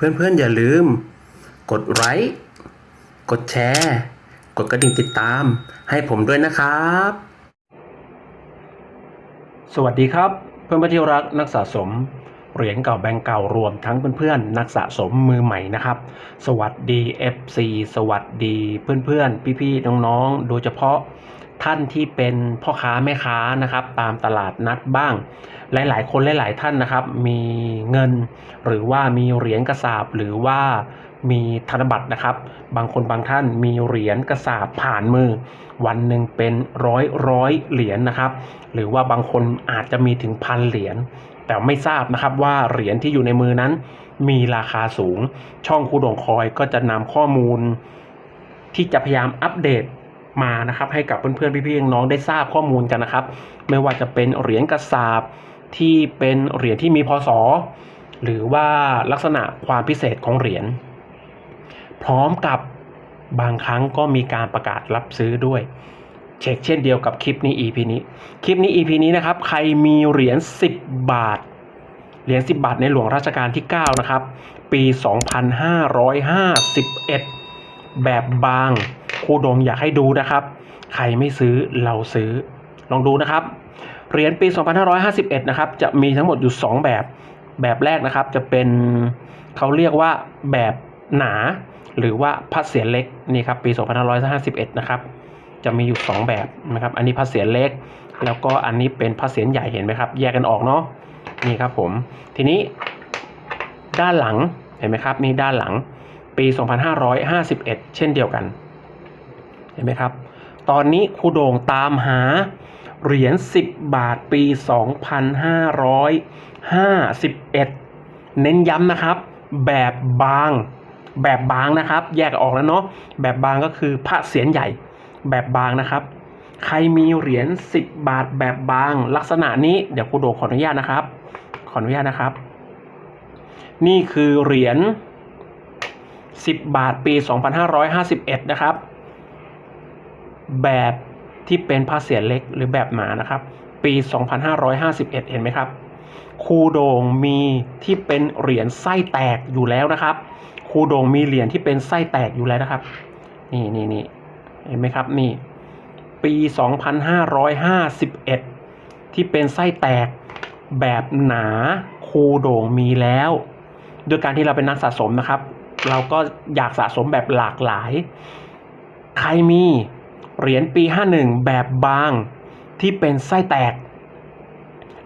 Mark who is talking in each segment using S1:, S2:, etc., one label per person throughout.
S1: เพื่อนๆอย่าลืม กดไลค์กดแชร์ กดกระดิ่งติดตาม ให้ผมด้วยนะครับ สวัสดีครับ เพื่อนๆที่รักนักสะสมเหรียญเก่าแบงก์เก่ารวมทั้งเพื่อนๆนักสะสมมือใหม่นะครับ สวัสดี FC สวัสดีเพื่อนๆ พี่ๆน้องๆ โดยเฉพาะ ท่านที่เป็นพ่อค้าแม่ค้านะครับ ตามตลาดนัดบ้าง หลายๆ คนหลายๆท่านนะครับ มีเงิน หรือว่ามีเหรียญกระสาบหรือว่ามีธนบัตรนะครับ บางคนบางท่านมีเหรียญกระสาบผ่านมือ วันหนึ่งเป็นร้อยร้อยเหรียญนะครับ หรือว่าบางคนอาจจะมีถึงพันเหรียญแต่ไม่ทราบนะครับว่าเหรียญที่อยู่ในมือนั้น มีราคาสูง ช่องคูดงคอยก็จะนำข้อมูล ที่จะพยายามอัปเดต มานะครับ ให้กับเพื่อนๆพี่ๆน้องๆได้ทราบข้อมูลกันนะครับ ไม่ว่าจะเป็นเหรียญกระสาบที่เป็นเหรียญที่มีพศหรือว่าลักษณะความพิเศษของเหรียญพร้อมกับบางครั้งก็มีการประกาศรับซื้อด้วย เช็คเช่นเดียวกับคลิปนี้ EP นี้ คลิปนี้ EP นี้นะครับ ใครมีเหรียญ10 บาท เหรียญ10 บาทในหลวงรัชกาลที่ 9 นะครับ ปี 2551 แบบบาง ครูดงอยากให้ดูนะครับ ใครไม่ซื้อเราซื้อ ลองดูนะครับ เหรียญปี 2551 นะครับ จะมีทั้งหมดอยู่ 2 แบบ แบบแรกนะครับจะเป็นเขาเรียกว่าแบบหนา หรือว่าพัดเสียเล็กนี่ครับปี 2551 นะครับจะมีอยู่ 2 แบบนะครับ อันนี้พัดเสียเล็ก แล้วก็อันนี้เป็นพัดเสียใหญ่เห็นไหมครับ แยกกันออกเนาะนี่ครับผม ทีนี้ ด้านหลังเห็นไหมครับ นี่ด้านหลังปี 2551 เช่นเดียวกัน ห็นไหมครับ ตอนนี้ครูโด่งตามหาเหรียญ10 บาทปี 2551 เน้นย้ำนะครับ แบบบาง แบบบางนะครับ แยกออกแล้วเนาะแบบบางก็คือพระเสียนใหญ่แบบบางนะครับ ใครมีเหรียญ10 บาทแบบบาง ลักษณะนี้เดี๋ยวครูโด่งขออนุญาตนะครับ ขออนุญาตนะครับ นี่คือเหรียญ10 บาทปี 2551 นะครับ แบบที่เป็นผ้าเสียเล็กหรือแบบหนานะครับ ปี 2551 เห็นไหมครับคูโดงมีที่เป็นเหรียญไส้แตกอยู่แล้วนะครับคูโดงมีเหรียญที่เป็นไส้แตกอยู่แล้วนะครับ นี่นี่นี่เห็นไหมครับนี่ ปี 2551 ที่เป็นไส้แตกแบบหนาคูโด่งมีแล้วโดยการที่เราเป็นนักสะสมนะครับ เราก็อยากสะสมแบบหลากหลาย ใครมี เหรียญปี 51 แบบบางที่เป็นไส้แตก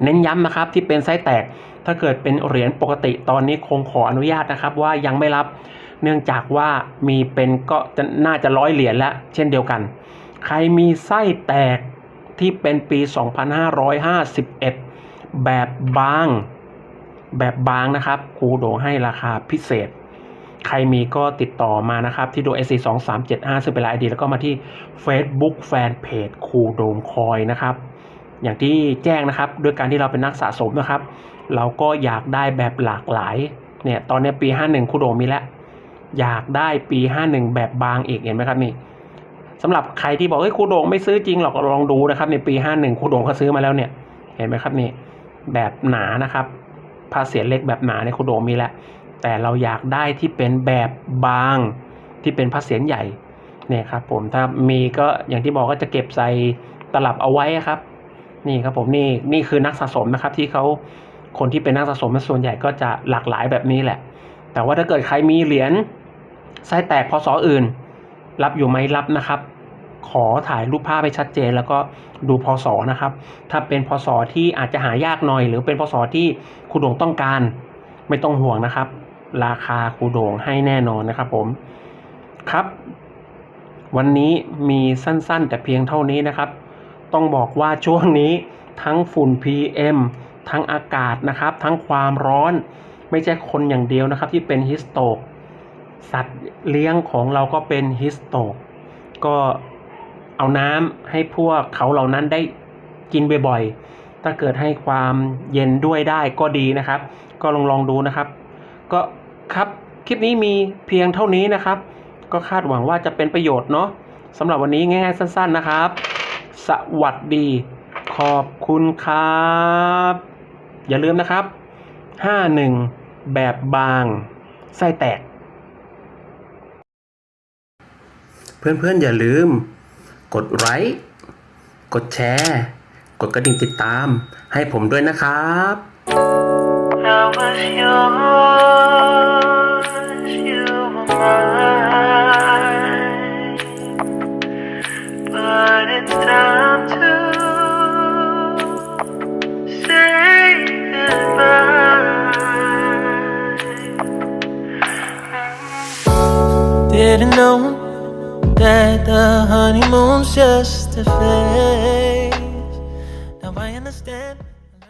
S1: เน้นย้ำนะครับที่เป็นไส้แตก ถ้าเกิดเป็นเหรียญปกติตอนนี้คงขออนุญาตนะครับ ว่ายังไม่รับเนื่องจากว่ามีเป็นก็จะน่าจะร้อยเหรียญแล้วเช่นเดียวกัน ใครมีไส้แตกที่เป็นปี 2551 แบบบาง แบบบางนะครับครูโดให้ราคาพิเศษ ใครมีก็ติดต่อมานะครับ ที่โด s 4 2 3 7 5ซึ่งเป็นไลน์ไอดีแล้วก็มาที่ Facebook Fanpage ครูโดมคอยนะครับ อย่างที่แจ้งนะครับด้วยการที่เราเป็นนักสะสมนะครับ เราก็อยากได้แบบหลากหลายเนี่ยตอนนี้ปี 51ครูโดมมีแล้ว อยากได้ปี 51 แบบบางอีกเห็นไหมครับนี่สำหรับใครที่บอกเฮ้ยครูโดงไม่ซื้อจริงหรอกลองดูนะครับ ในปี 51ครูโดงเขาซื้อมาแล้วเนี่ยเห็นไหมครับนี่แบบหนานะครับผ้าเสียเล็กแบบหนาในครูโดงมีแล้ว แต่เราอยากได้ที่เป็นแบบบางที่เป็นผ้าเสียนใหญ่เนี่ยครับผมถ้ามีก็อย่างที่บอกก็จะเก็บใส่ตลับเอาไว้ครับ นี่ครับผมนี่นี่คือนักสะสมนะครับ ที่เขาคนที่เป็นนักสะสมส่วนใหญ่ก็จะหลากหลายแบบนี้แหละ แต่ว่าถ้าเกิดใครมีเหรียญไส้แตกพศอื่น รับอยู่ไหมรับนะครับ ขอถ่ายรูปภาพให้ชัดเจน แล้วก็ดูพศนะครับ ถ้าเป็นพศที่อาจจะหายากหน่อย หรือเป็นพศที่คุณโด่งต้องการไม่ต้องห่วงนะครับ ราคาครูโด่งให้แน่นอนนะครับผมครับ วันนี้มีสั้นๆ แต่เพียงเท่านี้นะครับ ต้องบอกว่าช่วงนี้ทั้งฝุ่น PM ทั้งอากาศนะครับ ทั้งความร้อนไม่ใช่คนอย่างเดียวนะครับ ที่เป็นฮิสโตกสัตว์เลี้ยงของเราก็เป็นฮิสโตกก็เอาน้ำให้พวกเขาเหล่านั้นได้กินบ่อยๆ ถ้าเกิดให้ความเย็นด้วยได้ก็ดีนะครับ ก็ลองลองดูนะครับ ก็ คลิปนี้มีเพียงเท่านี้นะครับ ก็คาดหวังว่าจะเป็นประโยชน์เนาะสำหรับวันนี้ง่ายๆสั้น ๆนะครับ สวัสดี ขอบคุณครับ อย่าลืมนะครับ 51 แบบบางไส้แตก เพื่อนๆอย่าลืม กดไลค์กดแชร์ กดกระดิ่งติดตาม ให้ผมด้วยนะครับ
S2: I was yours, Didn't know that the honeymoon's just a phase.